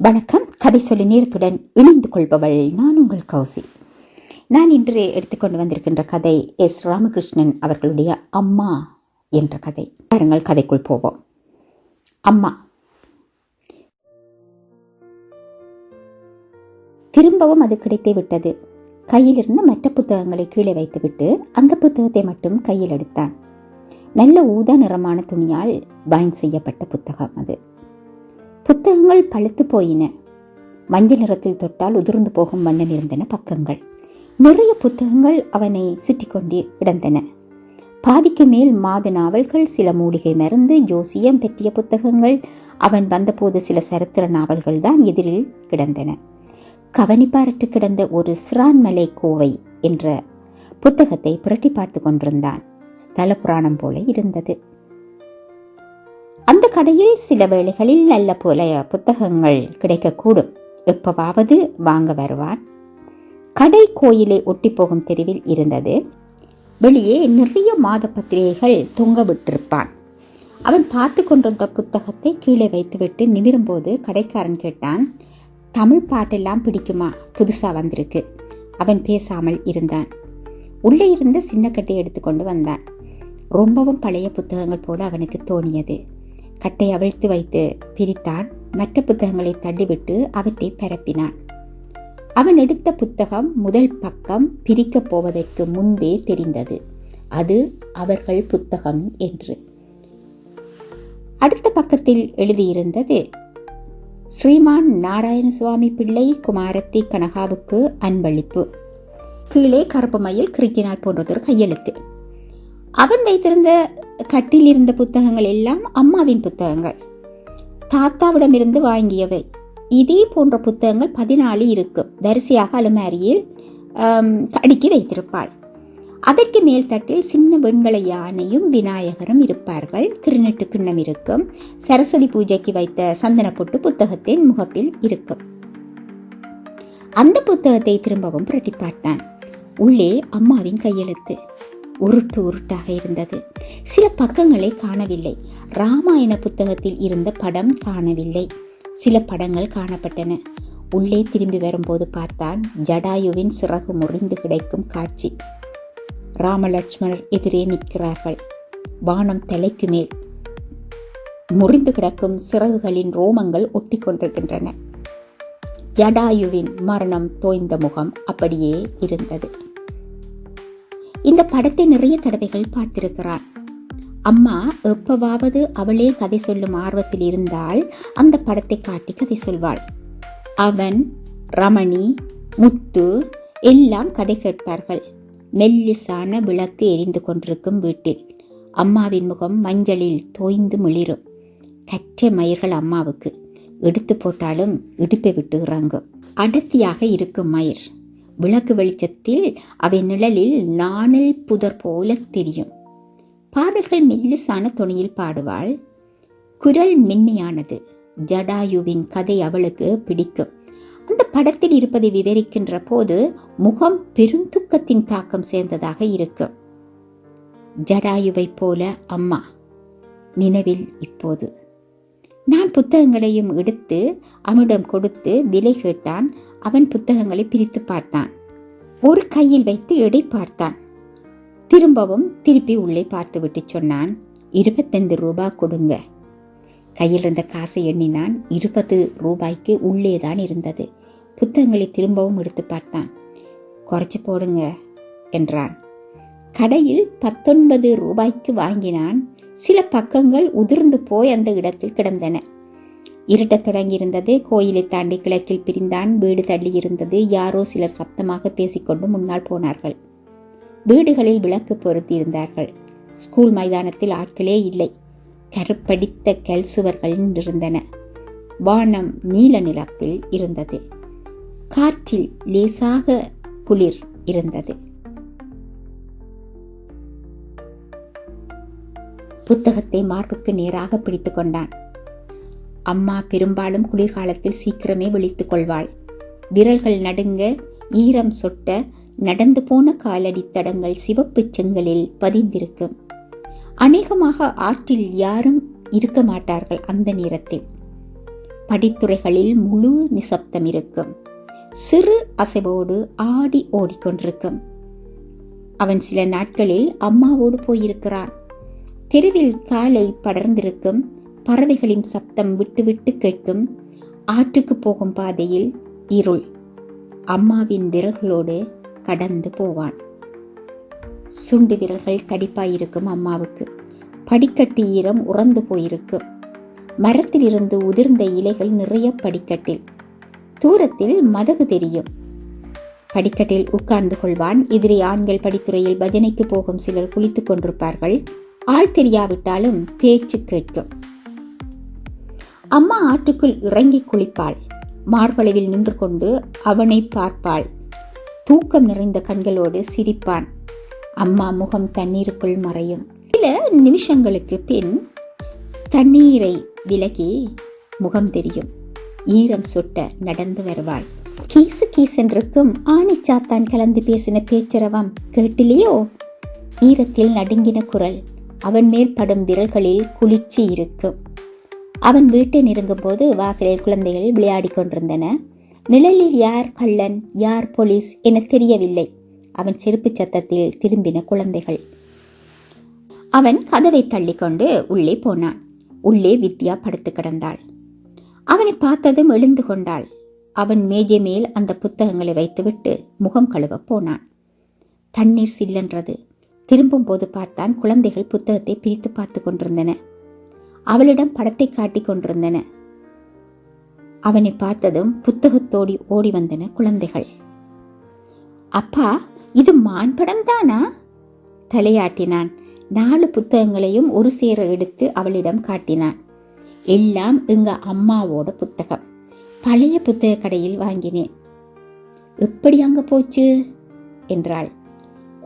வணக்கம். கதை சொல்லி நேரத்துடன் இணைந்து கொள்பவள் நான் உங்கள் கௌசி. நான் இன்று எடுத்துக்கொண்டு வந்திருக்கின்ற கதை எஸ் ராமகிருஷ்ணன் அவர்களுடைய அம்மா என்ற கதை. பாருங்கள் கதைக்குள் போவோம். அம்மா. திரும்பவும் அது கிடைத்தே விட்டது. கையில் இருந்த மற்ற புத்தகங்களை கீழே வைத்துவிட்டு அந்த புத்தகத்தை மட்டும் கையில் எடுத்தான். நல்ல ஊதா நிறமான துணியால் பைன் செய்யப்பட்ட புத்தகம் அது. புத்தகங்கள் பழுத்து போயின. மஞ்சள் நிறத்தில் தொட்டால் உதிர்ந்து போகும் வண்ணம் இருந்தன பக்கங்கள். நிறைய புத்தகங்கள் அவனை சுற்றி கொண்டு கிடந்தன. பாதிக்கு மேல் மாத நாவல்கள் சில மூலிகை மருந்து ஜோசியம் பற்றிய புத்தகங்கள் அவன் வந்தபோது சில சரித்திர நாவல்கள் தான் எதிரில் கிடந்தன. கவனிப்பாரற்று கிடந்த ஒரு சிரான்மலை கோவை என்ற புத்தகத்தை புரட்டி பார்த்து கொண்டிருந்தான். ஸ்தல புராணம் போல இருந்தது. அந்த கடையில் சில வேளைகளில் நல்ல போல புத்தகங்கள் கிடைக்கக்கூடும். எப்பவாவது வாங்க வருவான். கடை கோயிலை ஒட்டி போகும் தெருவில் இருந்தது. வெளியே நிறைய மாத பத்திரிகைகள் தொங்க விட்டிருப்பான். அவன் பார்த்து கொண்டிருந்த புத்தகத்தை கீழே வைத்துவிட்டு நிமிரும்போது கடைக்காரன் கேட்டான் தமிழ் பாட்டெல்லாம் பிடிக்குமா? புதுசாக வந்திருக்கு. அவன் பேசாமல் இருந்தான். உள்ளே இருந்த சின்ன கட்டை எடுத்துக்கொண்டு வந்தான். ரொம்பவும் பழைய புத்தகங்கள் போல அவனுக்கு தோணியது. கட்டை அவிழ்த்து வைத்து பிரித்தான். மற்ற புத்தகங்களை தள்ளிவிட்டு அவற்றை பரப்பினான். அவன் எடுத்த புத்தகம் முதல் பக்கம் பிரிக்கப் போவதற்கு முன்பே தெரிந்தது. அது அவர்கள் புத்தகம் என்று. அடுத்த பக்கத்தில் எழுதியிருந்தது ஸ்ரீமான் நாராயணசுவாமி பிள்ளை குமாரத்தி கனகாவுக்கு அன்பளிப்பு. கீழே கருப்பு மயில் கிறுக்கினால் போன்றதொரு கையெழுத்து. அவன் வைத்திருந்த கட்டில் இருந்த புத்தகங்கள் எல்லாம் அம்மாவின் புத்தகங்கள். தாத்தாவிடமிருந்து வாங்கியவை. இதே போன்ற புத்தகங்கள் பதினாலு இருக்கும். வரிசையாக அலுமாரியில் அடுக்கி வைத்திருப்பாள். அதற்கு மேல் தட்டில் சின்ன வெண்கல யானையும் விநாயகரும் இருப்பார்கள். திருநெட்டு கிண்ணம் இருக்கும். சரஸ்வதி பூஜைக்கு வைத்த சந்தன பொட்டு புத்தகத்தின் முகப்பில் இருக்கும். அந்த புத்தகத்தை திரும்பவும் புரட்டி பார்த்தான். உள்ளே அம்மாவின் கையெழுத்து. உருட்டு உருட்டாக இருந்தது. சில பக்கங்களை காணவில்லை. ராமாயண புத்தகத்தில் இருந்த படம் காணவில்லை. சில படங்கள் காணப்பட்டன. உள்ளே திரும்பி வரும்போது பார்த்தான் ஜடாயுவின் சிறகு முறிந்து கிடைக்கும் காட்சி. ராமலட்சுமணர் எதிரே நிற்கிறார்கள். வானம் தலைக்கு மேல் முறிந்து கிடக்கும் சிறகுகளின் ரோமங்கள் ஒட்டி கொண்டிருக்கின்றன. ஜடாயுவின் மரணம் தோய்ந்த முகம் அப்படியே இருந்தது. இந்த படத்தை நிறைய தடவைகள் பார்த்திருக்கிறார். அம்மா எப்பவாவது அவளே கதை சொல்லும் ஆர்வத்தில் இருந்தால் அந்த படத்தை காட்டி கதை சொல்வாள். அவன் ரமணி முத்து எல்லாம் கதை கேட்பார்கள். மெல்லிசான விளக்கு எரிந்து கொண்டிருக்கும் வீட்டில். அம்மாவின் முகம் மஞ்சளில் தோய்ந்து மிளிரும். கற்ற மயிர்கள் அம்மாவுக்கு. எடுத்து போட்டாலும் இடுப்பை விட்டுகிறாங்க. அடர்த்தியாக இருக்கும் மயிர். விளக்கு வெளிச்சத்தில் அவை நிழலில் நாணல் புதர் போல தெரியும். பாடல்கள் மெல்லிசான துணியில் பாடுவாள். குரல் மென்மையானது. ஜடாயுவின் கதை அவளுக்கு பிடிக்கும். அந்த படத்தில் இருப்பதை விவரிக்கின்ற போது முகம் பெருந்துக்கத்தின் தாக்கம் சேர்ந்ததாக இருக்கும். ஜடாயுவை போல அம்மா நினைவில் இப்போது நான் புத்தகங்களையும் எடுத்து அவனிடம் கொடுத்து விலை கேட்டான். அவன் புத்தகங்களை பிரித்து பார்த்தான். ஒரு கையில் வைத்து எடை பார்த்தான். திரும்பவும் திருப்பி உள்ளே பார்த்துவிட்டு சொன்னான். இருபத்தைந்து ரூபாய் கொடுங்க. கையில் இருந்த காசை எண்ணினான். இருபது ரூபாய்க்கு உள்ளே தான் இருந்தது. புத்தகங்களை திரும்பவும் எடுத்து பார்த்தான். குறைச்சி போடுங்க என்றான். கடையில் பத்தொன்பது ரூபாய்க்கு வாங்கினான். சில பக்கங்கள் உதிர்ந்து போய் அந்த இடத்தில் கிடந்தன. இருட்டத் தொடங்கியிருந்தது. கோயிலை தாண்டி கிழக்கில் பிரிந்தான். வீடு தள்ளி இருந்தது. யாரோ சிலர் சப்தமாக பேசிக்கொண்டு முன்னால் போனார்கள். வீடுகளில் விளக்கு பொருத்தி இருந்தார்கள். ஸ்கூல் மைதானத்தில் ஆட்களே இல்லை. கருப்படித்த கல் சுவர்கள் இருந்தன வானம் நீல நிலத்தில் இருந்தது. காற்றில் லேசாக குளிர் இருந்தது. புத்தகத்தை மார்புக்கு நேராக பிடித்து கொண்டான். அம்மா பெரும்பாலும் குளிர்காலத்தில் சீக்கிரமே விழித்துக் கொள்வாள். விரல்கள் நடுங்க ஈரம் சொட்ட நடந்து போன காலடி தடங்கள் சிவப்பு செங்கலில் பதிந்திருக்கும். அநேகமாக ஆற்றில் யாரும் இருக்க மாட்டார்கள் அந்த நேரத்தில். படித்துறைகளில் முழு நிசப்தம் இருக்கும். சிறு அசைவோடு ஆடி ஓடிக்கொண்டிருக்கும். அவன் சில நாட்களில் அம்மாவோடு போயிருக்கிறான். தெருவில் காலை படர்ந்திருக்கும் பறவைகளின் சப்தம் விட்டு விட்டு கேட்கும் ஆற்றுக்கு போகும் பாதையில் இருள். அம்மாவின் விரல்களோடு கடந்து போவான். சுண்டு விரல்கள் கடிப்பாயிருக்கும் அம்மாவுக்கு. படிக்கட்டு ஈரம் உறந்து போயிருக்கும். மரத்திலிருந்து உதிர்ந்த இலைகள் நிறைய படிக்கட்டில். தூரத்தில் மதகு தெரியும். படிக்கட்டில் உட்கார்ந்து கொள்வான். எதிரே ஆண்கள் படித்துறையில் பஜனைக்கு போகும் சிலர் குளித்துக் கொண்டிருப்பார்கள். ஆள் தெரியாவிட்டாலும் பேச்சு கேட்கும். அம்மா ஆற்றுக்குள் இறங்கி குளிப்பாள். மார்பளவில் நின்று கொண்டு அவனை பார்ப்பாள். தூக்கம் நிறைந்த கண்களோடு சிரிப்பான். அம்மா முகம் தண்ணீருக்குள் மறையும். சில நிமிஷங்களுக்கு பின் தண்ணீரை விலகி முகம் தெரியும். ஈரம் சொட்ட நடந்து வருவாள். கீசு கீசென்றிருக்கும் ஆணிச்சாத்தான் கலந்து பேசின பேச்சரவம் கேட்டிலையோ ஈரத்தில் நடுங்கின குரல். அவன் மேல் படும் விரல்களில் குளிர்ச்சி இருக்கும் அவன் வீட்டை நெருங்கும்போது வாசலில் குழந்தைகள் விளையாடிக் கொண்டிருந்தன. நிழலில் யார் கள்ளன் யார் போலீஸ் என தெரியவில்லை. அவன் செருப்பு சத்தத்தில் திரும்பின குழந்தைகள். அவன் கதவை தள்ளிக்கொண்டு உள்ளே போனான். உள்ளே வித்யா படுத்து கிடந்தாள். அவனை பார்த்ததும் எழுந்து கொண்டாள். அவன் மேஜை மேல் அந்த புத்தகங்களை வைத்துவிட்டு முகம் கழுவ போனான். தண்ணீர் சில்லென்றது. திரும்பும் போது பார்த்தான் குழந்தைகள் புத்தகத்தை பிரித்து பார்த்து கொண்டிருந்தன. அவளிடம் படத்தை காட்டிக் கொண்டிருந்தன. அவனை பார்த்ததும் புத்தகத்தோடி ஓடி வந்தன குழந்தைகள். அப்பா இது மான் படம் தானா தலையாட்டினான். நாலு புத்தகங்களையும் ஒரு சேர எடுத்து அவளிடம் காட்டினான். எல்லாம் எங்க அம்மாவோட புத்தகம். பழைய புத்தக கடையில் வாங்கினேன். எப்படி அங்க போச்சு? என்றாள்.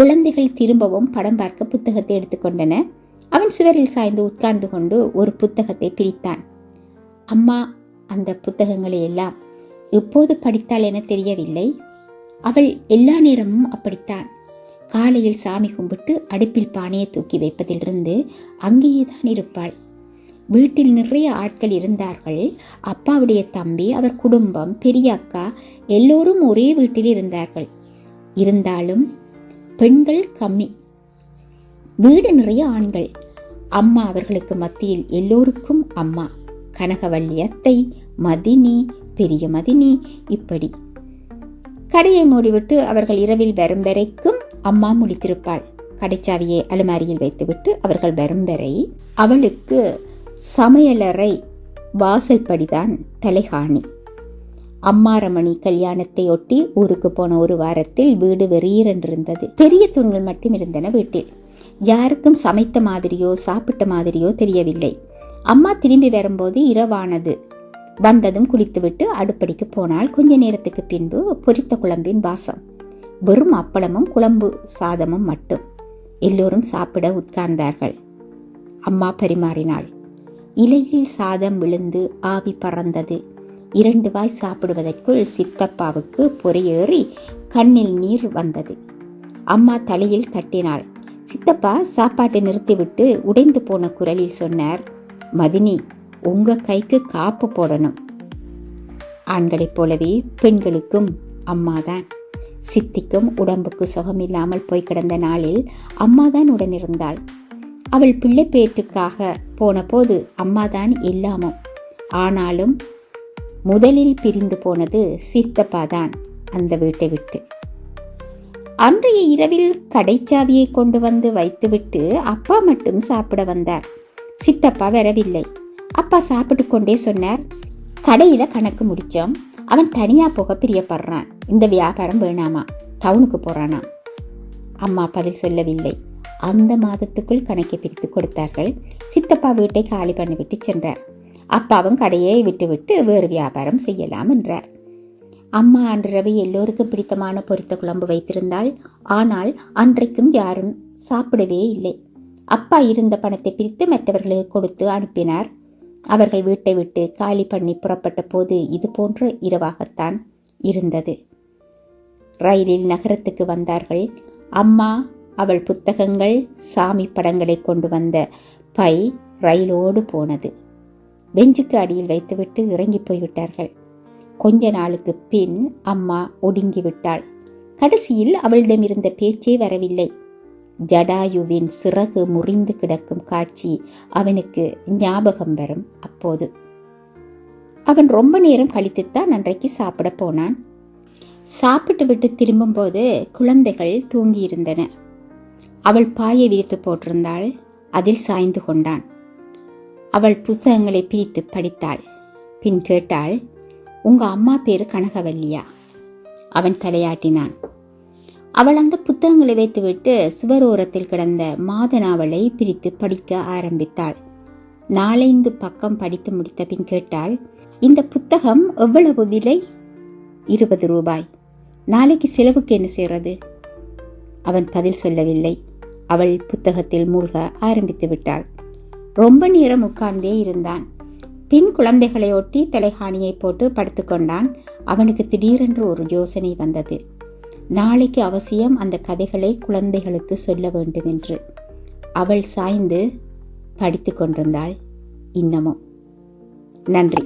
குழந்தைகள் திரும்பவும் படம் பார்க்க புத்தகத்தை எடுத்துக்கொண்டன அவன் சுவரில் சாய்ந்து உட்கார்ந்து கொண்டு ஒரு புத்தகத்தை பிரித்தான். அம்மா அந்த புத்தகங்களை எல்லாம் எப்போது படித்தாள் என தெரியவில்லை. அவள் எல்லா நேரமும் அப்படித்தான். காலையில் சாமி கும்பிட்டு அடுப்பில் பானையை தூக்கி வைப்பதிலிருந்து அங்கேயே தான் இருப்பாள். வீட்டில் நிறைய ஆட்கள் இருந்தார்கள். அப்பாவுடைய தம்பி அவர் குடும்பம் பெரிய அக்கா எல்லோரும் ஒரே வீட்டில் இருந்தார்கள். இருந்தாலும் பெண்கள் கம்மி. வீடு நிறைய ஆண்கள். அம்மா அவர்களுக்கு மத்தியில் எல்லோருக்கும் அம்மா. கனகவள்ளி அத்தை மதினி பெரிய மதினி இப்படி. கடையை மூடிவிட்டு அவர்கள் இரவில் வரும் வரைக்கும் அம்மா முழித்திருப்பாள். கடைச்சாவியை அலுமாரியில் வைத்துவிட்டு அவர்கள் வரும் வரை அவளுக்கு சமையலறை வாசல்படிதான் தலைகாணி. அம்மாரமணி கல்யாணத்தை ஒட்டி ஊருக்கு போன ஒரு வாரத்தில் வீடு வெறியென்றிருந்தது பெரிய தூண்கள் மட்டும் இருந்தன வீட்டில். யாருக்கும் சமைத்த மாதிரியோ சாப்பிட்ட மாதிரியோ தெரியவில்லை. அம்மா திரும்பி வரும்போது இரவானது. வந்ததும் குளித்துவிட்டு அடுப்படிக்கு போனால் கொஞ்ச நேரத்துக்கு பின்பு பொரித்த குழம்பின் வாசம். வெறும் அப்பளமும் குழம்பு சாதமும் மட்டும். எல்லோரும் சாப்பிட உட்கார்ந்தார்கள். அம்மா பரிமாறினாள். இலையில் சாதம் விழுந்து ஆவி பறந்தது. இரண்டு வாய் சாப்பிடுவதற்குள் சித்தப்பாவுக்கு பொறையேறி கண்ணில் நீர் வந்தது. அம்மா தலையில் தட்டினாள். சித்தப்பா சாப்பாட்டை நிறுத்திவிட்டு உடைந்து போன குரலில் சொன்னார் மதினி உங்க கைக்கு காப்பு போடணும். ஆண்களைப் போலவே பெண்களுக்கும் அம்மாதான். சித்திக்கும் உடம்புக்கு சுகமில்லாமல் போய் கிடந்த நாளில் அம்மாதான் உடனிருந்தாள். அவள் பிள்ளை பேற்றுக்காக போன போது அம்மாதான் இல்லாமோ? ஆனாலும் முதலில் பிரிந்து போனது சீர்த்தப்பாதான் அந்த வீட்டை விட்டு. அன்றைய இரவில் கடைச்சாவியை கொண்டு வந்து வைத்துவிட்டு அப்பா மட்டும் சாப்பிட வந்தார். சித்தப்பா வரவில்லை. அப்பா சாப்பிட்டு கொண்டே சொன்னார் கடையில் கணக்கு முடித்தோம் அவன் தனியாக போக பிரியப்படுறான். இந்த வியாபாரம் வேணாமா? டவுனுக்கு போகிறானா அம்மா பதில் சொல்லவில்லை. அந்த மாதத்துக்குள் கணக்கை பிரித்து கொடுத்தார்கள். சித்தப்பா வீட்டை காலி பண்ணிவிட்டு சென்றார். அப்பாவும் கடையை விட்டுவிட்டு வேறு வியாபாரம் செய்யலாம் என்றார். அம்மா அன்றிரவு எல்லோருக்கும் பிடித்தமான பொரித்த குழம்பு வைத்திருந்தாள். ஆனால் அன்றைக்கும் யாரும் சாப்பிடவே இல்லை. அப்பா இருந்த பணத்தை பிரித்து மற்றவர்களுக்கு கொடுத்து அனுப்பினார். அவர்கள் வீட்டை விட்டு காலி பண்ணி புறப்பட்ட போது இது போன்ற இரவாகத்தான் இருந்தது. ரயிலில் நகரத்துக்கு வந்தார்கள். அம்மா அவள் புத்தகங்கள் சாமி படங்களை கொண்டு வந்த பை ரயிலோடு போனது. பெஞ்சுக்கு அடியில் வைத்துவிட்டு இறங்கி போய்விட்டார்கள் கொஞ்ச நாளுக்கு பின் அம்மா ஒடுங்கி விட்டாள் கடைசியில் அவளிடமிருந்த பேச்சே வரவில்லை. ஜடாயுவின் சிறகு முறிந்து கிடக்கும் காட்சி அவனுக்கு ஞாபகம் வரும் அப்போது. அவன் ரொம்ப நேரம் கழித்துத்தான் அன்றைக்கு சாப்பிட போனான். சாப்பிட்டு விட்டு திரும்பும்போது குழந்தைகள் தூங்கியிருந்தன. அவள் பாயை விரித்து போட்டிருந்தாள். அதில் சாய்ந்து கொண்டான். அவள் புத்தகங்களை பிரித்து படித்தாள். பின் கேட்டாள் உங்க அம்மா பேரு கனகவல்லியா? அவன் தலையாட்டினான். அவள் அந்த புத்தகங்களை வைத்துவிட்டு சுவரோரத்தில் கிடந்த மாத நாவலை பிரித்து படிக்க ஆரம்பித்தாள். நாலைந்து பக்கம் படித்து முடித்த பின் கேட்டாள் இந்த புத்தகம் எவ்வளவு விலை? இருபது ரூபாய். நாளைக்கு செலவுக்கு என்ன செய்கிறது அவன் பதில் சொல்லவில்லை. அவள் புத்தகத்தில் மூழ்க ஆரம்பித்து விட்டாள். ரொம்ப நேரம் உட்கார்ந்தே இருந்தான். பின் குழந்தைகளை ஒட்டி தலைகாணியை போட்டு படுத்துக்கொண்டான். அவனுக்கு திடீரென்று ஒரு யோசனை வந்தது. நாளைக்கு அவசியம் அந்த கதைகளை குழந்தைகளுக்கு சொல்ல வேண்டும் என்று அவள் சாய்ந்து படித்து கொண்டிருந்தாள் இன்னமும். நன்றி.